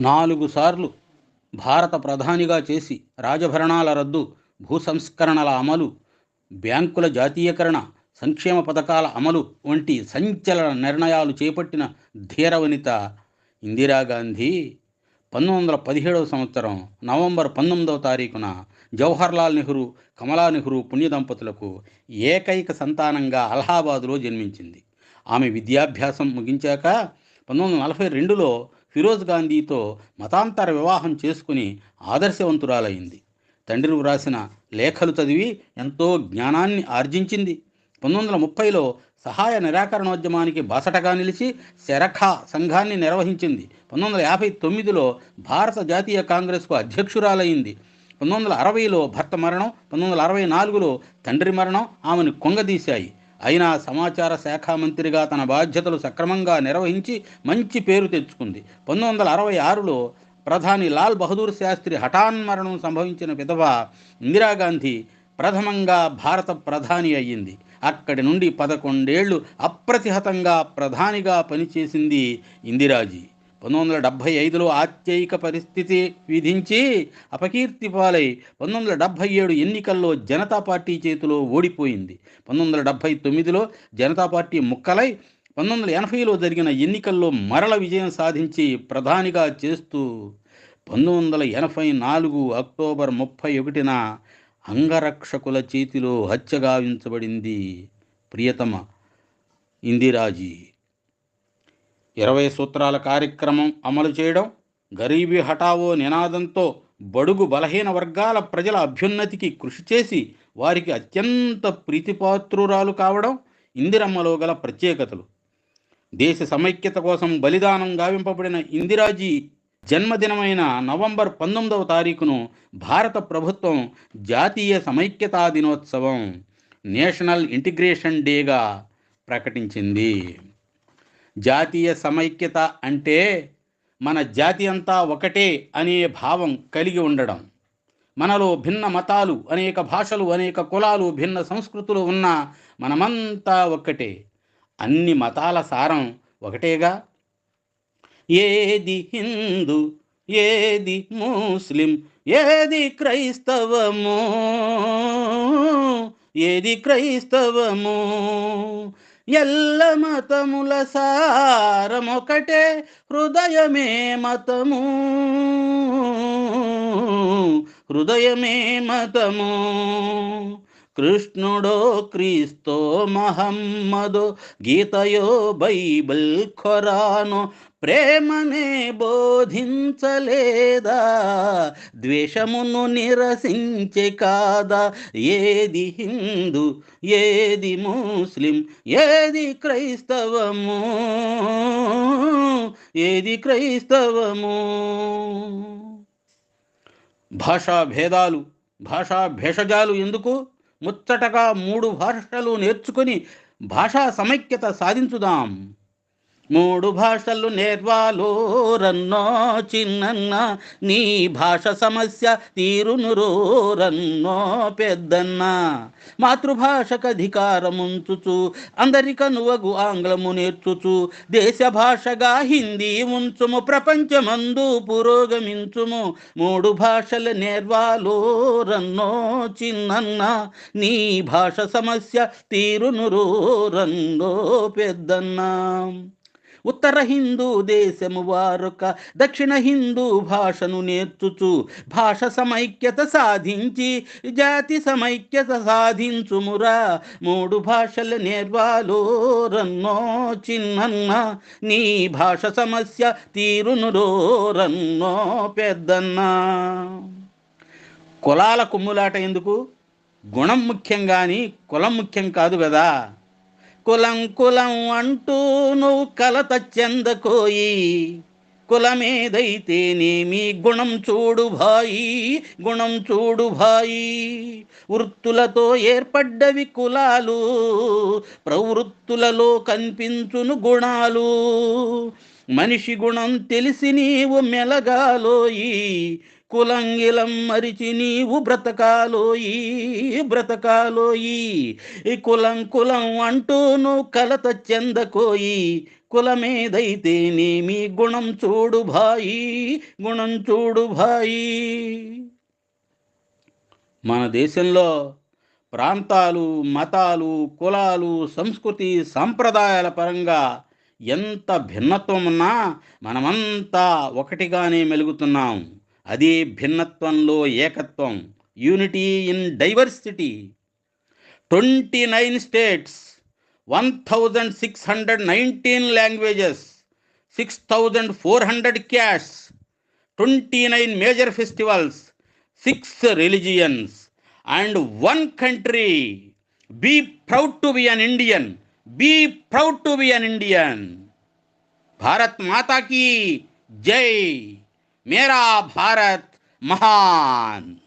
నాలుగు సార్లు భారత ప్రధానిగా చేసి రాజభరణాల రద్దు భూ సంస్కరణల అమలు బ్యాంకుల జాతీయకరణ సంక్షేమ పథకాల అమలు వంటి సంచలన నిర్ణయాలు చేపట్టిన ధీరవనిత ఇందిరాగాంధీ పంతొమ్మిది వందల పదిహేడవ సంవత్సరం నవంబర్ పంతొమ్మిదవ తారీఖున జవహర్లాల్ నెహ్రూ కమలా నెహ్రూ పుణ్య దంపతులకు ఏకైక సంతానంగా అలహాబాదులో జన్మించింది. ఆమె విద్యాభ్యాసం ముగించాక పంతొమ్మిది వందల నలభై రెండులో ఫిరోజ్ గాంధీతో మతాంతర వివాహం చేసుకుని ఆదర్శవంతురాలైంది. తండ్రి వ్రాసిన లేఖలు చదివి ఎంతో జ్ఞానాన్ని ఆర్జించింది. పంతొమ్మిది వందల ముప్పైలో సహాయ నిరాకరణోద్యమానికి బాసటగా నిలిచి శరఖా సంఘాన్ని నిర్వహించింది. పంతొమ్మిది వందల యాభై తొమ్మిదిలో భారత జాతీయ కాంగ్రెస్కు అధ్యక్షురాలైంది. పంతొమ్మిది వందల అరవైలో భర్త మరణం పంతొమ్మిది వందల అరవై నాలుగులో తండ్రి మరణం ఆమెను కొంగదీశాయి అయినా సమాచార శాఖ మంత్రిగా తన బాధ్యతలు సక్రమంగా నిర్వహించి మంచి పేరు తెచ్చుకుంది. పంతొమ్మిది వందల అరవై ఆరులో ప్రధాని లాల్ బహదూర్ శాస్త్రి హఠాన్మరణం సంభవించిన విధవ ఇందిరాగాంధీ ప్రథమంగా భారత ప్రధాని అయ్యింది. అక్కడి నుండి పదకొండేళ్ళు అప్రతిహతంగా ప్రధానిగా పనిచేసింది ఇందిరాజీ. పంతొమ్మిది వందల డెబ్భై ఐదులో ఆత్యయిక పరిస్థితి విధించి అపకీర్తి పాలై పంతొమ్మిది వందల డెబ్భై ఏడు ఎన్నికల్లో జనతా పార్టీ చేతిలో ఓడిపోయింది. పంతొమ్మిది వందల డెబ్భై తొమ్మిదిలో జనతా పార్టీ ముక్కలై పంతొమ్మిది వందల ఎనభైలో జరిగిన ఎన్నికల్లో మరల విజయం సాధించి ప్రధానిగా చేస్తూ పంతొమ్మిది వందల ఎనభై నాలుగు అక్టోబర్ ముప్పై ఒకటిన అంగరక్షకుల చేతిలో హత్యగావించబడింది ప్రియతమ ఇందిరాజీ ఇరవై సూత్రాల కార్యక్రమం అమలు చేయడం గరీబీ హఠావో నినాదంతో బడుగు బలహీన వర్గాల ప్రజల అభ్యున్నతికి కృషి చేసి వారికి అత్యంత ప్రీతిపాత్రురాలు కావడం ఇందిరమ్మలో గల ప్రత్యేకతలు. దేశ సమైక్యత కోసం బలిదానం గావింపబడిన ఇందిరాజీ జన్మదినమైన నవంబర్ పంతొమ్మిదవ తారీఖును భారత ప్రభుత్వం జాతీయ సమైక్యతా దినోత్సవం నేషనల్ ఇంటిగ్రేషన్ డేగా ప్రకటించింది. జాతీయ సమైక్యత అంటే మన జాతి అంతా ఒకటే అనే భావం కలిగి ఉండడం. మనలో భిన్న మతాలు అనేక భాషలు అనేక కులాలు భిన్న సంస్కృతులు ఉన్న మనమంతా ఒక్కటే. అన్ని మతాల సారం ఒకటేగా? ఏది హిందూ ఏది ముస్లిం ఏది క్రైస్తవము ఏది క్రైస్తవము ఎల్ల మతముల సారమొకటే హృదయమే మతము. హృదయమే మతము. కృష్ణుడో క్రీస్తో మహమ్మదో గీతయో బైబిల్ ఖొరానో ప్రేమనే బోధించలేదా? ద్వేషమును నిరసించే కాదా? ఏది హిందూ ఏది ముస్లిం ఏది క్రైస్తవము? ఏది క్రైస్తవము? భాషా భేదాలు భాషా భేషజాలు ఎందుకు? ముచ్చటగా మూడు భాషలు నేర్చుకుని భాషా సమైక్యత సాధించుదాం. మూడు భాషలు నేర్వాలో రన్నో చిన్నన్న నీ భాష సమస్య తీరును రో రన్నో పెద్దన్న. మాతృభాషకు అధికారముంచుచు అందరికనువగు ఆంగ్లము నేర్చుచు దేశ భాషగా హిందీ ఉంచుము ప్రపంచమందు పురోగమించుము. మూడు భాషలు నేర్వాలో రన్నో చిన్నన్న నీ భాష సమస్య తీరును రో రన్నో పెద్దన్నా. ఉత్తర హిందూ దేశము వారొక దక్షిణ హిందూ భాషను నేర్చుచు భాష సమైక్యత సాధించి జాతి సమైక్యత సాధించుమురా. మూడు భాషలు నేర్వాలో రన్నో చిన్నన్న. నీ భాష సమస్య తీరునురో రన్నో పెద్దన్నా. కులాల కుమ్ములాట ఎందుకు? గుణం ముఖ్యం కానీ కులం ముఖ్యం కాదు కదా. కులం కులం అంటూ నువ్వు కలత చెందకోయి. కులమేదైతేనేమి గుణం చూడు భాయి గుణం చూడు భాయి. వృత్తులతో ఏర్పడ్డవి కులాలు ప్రవృత్తులలో కనిపించును గుణాలు. మనిషి గుణం తెలిసి నీవు మెలగాలోయి కులంగిలం మరిచి నీవు బ్రతకాలోయి బ్రతకాలోయి. ఈ కులం కులం అంటూ కలత చెందకోయి. కులమేదైతేనేమి గుణం చూడు భాయి గుణం చూడు భాయి. మన దేశంలో ప్రాంతాలు మతాలు కులాలు సంస్కృతి సాంప్రదాయాల పరంగా ఎంత భిన్నత్వం ఉన్నా మనమంతా ఒకటిగానే మెలుగుతున్నాం. అది భిన్నత్వంలో ఏకత్వం unity in diversity twenty nine states one thousand six hundred nineteen languages six thousand four hundred cash twenty nine major festivals six religions and one country be proud to be an Indian be proud to be an Indian Bharat మాతాకి జై मेरा भारत महान।